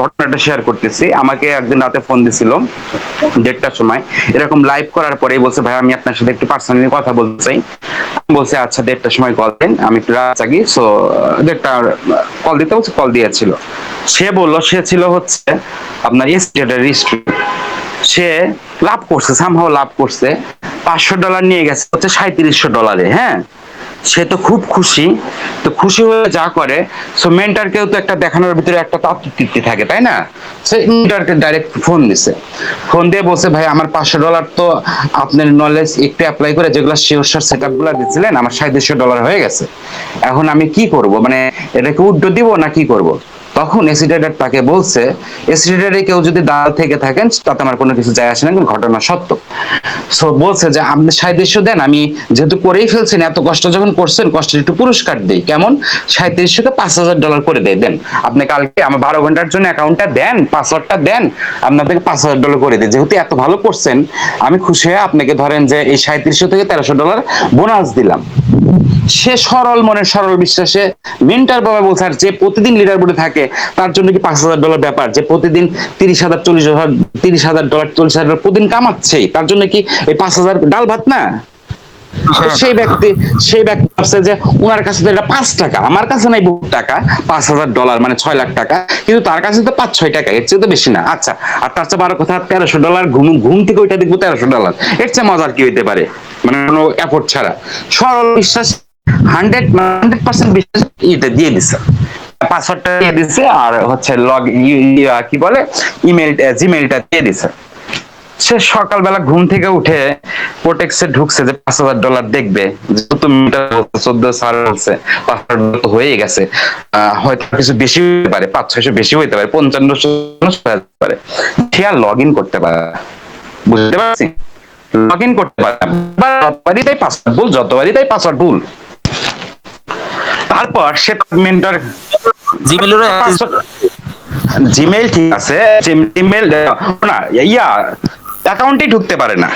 ঘটনাটা শেয়ার করতেছি। আমাকে একদিন রাতে ফোন দিছিল, দেড়টার সময়। এরকম লাইভ করার পরেই বলছে, ভাই, আমি আপনার সাথে একটু পার্সোনালি কথা বলছে আচ্ছা দেড়টার সময় কল দেন, আমি একটু রাত জাগি। সো দেড়টা কল দিতে বলছে কল দিয়েছিল। সে বলল, সে ছিল হচ্ছে আপনার স্টেটের সে লাভ করছে সামহাও লাভ করছে। পাঁচশো ডলার নিয়ে গেছে, হচ্ছে সাঁত্রিশশো ডলারে হ্যাঁ? সে তো খুব খুশি, তো খুশি হয়ে যা করে সো মেন্টারকেও তো একটা দেখানোর ভিতরে একটা তাত্ত্বিক তৃপ্তি থাকে, তাই না? সে মেন্টারকে ডাইরেক্ট ফোন দিছে। ফোন দিয়ে বলছে, ভাই, আমার পাঁচশো ডলার তো আপনার নলেজ একটু অ্যাপ্লাই করে, যেগুলো শিওর সেট আপগুলো দিচ্ছিলেন আমার সাঁত্রিশশো ডলার হয়ে গেছে। এখন আমি কি করব? মানে এটাকে উড্ডো দিব না কি করব? তখন এসিডেটার তাকে বলছে, এসিডেটারে কেউ যদি দালাল থেকে থাকেন, তাতে আমার কোনো কিছু যায় আসে না, কিন্তু ঘটনা সত্য। সো বলছে যে, আপনি সাঁত্রিশশো দেন, আমি যেহেতু করেই ফেলছেন এত কষ্ট যখন করছেন, কষ্টের একটু পুরস্কার দিই। কেমন? সাঁত্রিশশোকে পাঁচ হাজার ডলার করে দেয়, দেন। আপনি কালকে আমার বারো ঘণ্টার জন্য অ্যাকাউন্টটা দেন পাসওয়ার্ডটা দেন আপনাদেরকে পাঁচ হাজার ডলার করে দিই। যেহেতু এত ভালো করছেন, আমি খুশি হয়ে আপনাকে ধরেন যে এই সাঁত্রিশশো থেকে তেরোশো ডলার বোনাস দিলাম। সে সরল মনের সরল বিশ্বাসে মেন্টার বাবা বলছে যে প্রতিদিন লিডার বোর্ডে থাকে তার জন্য কি পাঁচ হাজার ডলার ব্যাপার? যে প্রতিদিন তিরিশ হাজার চল্লিশ হাজার তিরিশ হাজার ডলার চল্লিশ হাজার ডলার প্রতিদিন কামাচ্ছে তার জন্য কি এই পাঁচ হাজার ডাল ভাত না? সেই ব্যক্তি সেই ব্যক্তি ভাবছে যে ওনার কাছে তো এটা পাঁচ টাকা আমার কাছে নাই বহু টাকা পাঁচ হাজার ডলার মানে ছয় লাখ টাকা কিন্তু তার কাছে তো পাঁচ ছয় টাকা এর চেয়ে তো বেশি না। আচ্ছা আর তার চেয়ে বারো কথা তেরোশো ডলার ঘুম ঘুম থেকে ওইটা দেখব তেরোশো ডলার এর চেয়ে মজার কি হইতে পারে? মানে কোনো এফোর্ট ছাড়া। সরল বিশ্বাস হান্ড্রেড হান্ড্রেড পার্সেন্ট বিশ্বাস ইতে দিয়ে দিচ্ছে পাসওয়ার্ডটা দিয়ে দিচ্ছে আর হচ্ছে লগ কি বলে? ইমেল জিমেলটা দিয়ে দিচ্ছে সে সকালবেলা ঘুম থেকে উঠে প্রোটেক্সে ঢুকছে যে পাঁচ হাজার ডলার দেখবে। যেহেতু চোদ্দ সার হচ্ছে পাঁচ হয়ে গেছে। হয়তো কিছু বেশি হতে পারে পাঁচ ছয়শো বেশি হইতে পারে পঞ্চান্ন পারে। সে আর লগ ইন করতে পারে বুঝতে পারছি? লগ ইন করতে পারে। যতবারই তাই পাসওয়ার্ড ভুল যতবারই তাই পাসওয়ার্ড ভুল। তারপর সে মেন্টর জিমেলের জিমেল ঠিক আছে জিমেল না ইয়া অ্যাকাউন্টে ঢুকতে পারে না।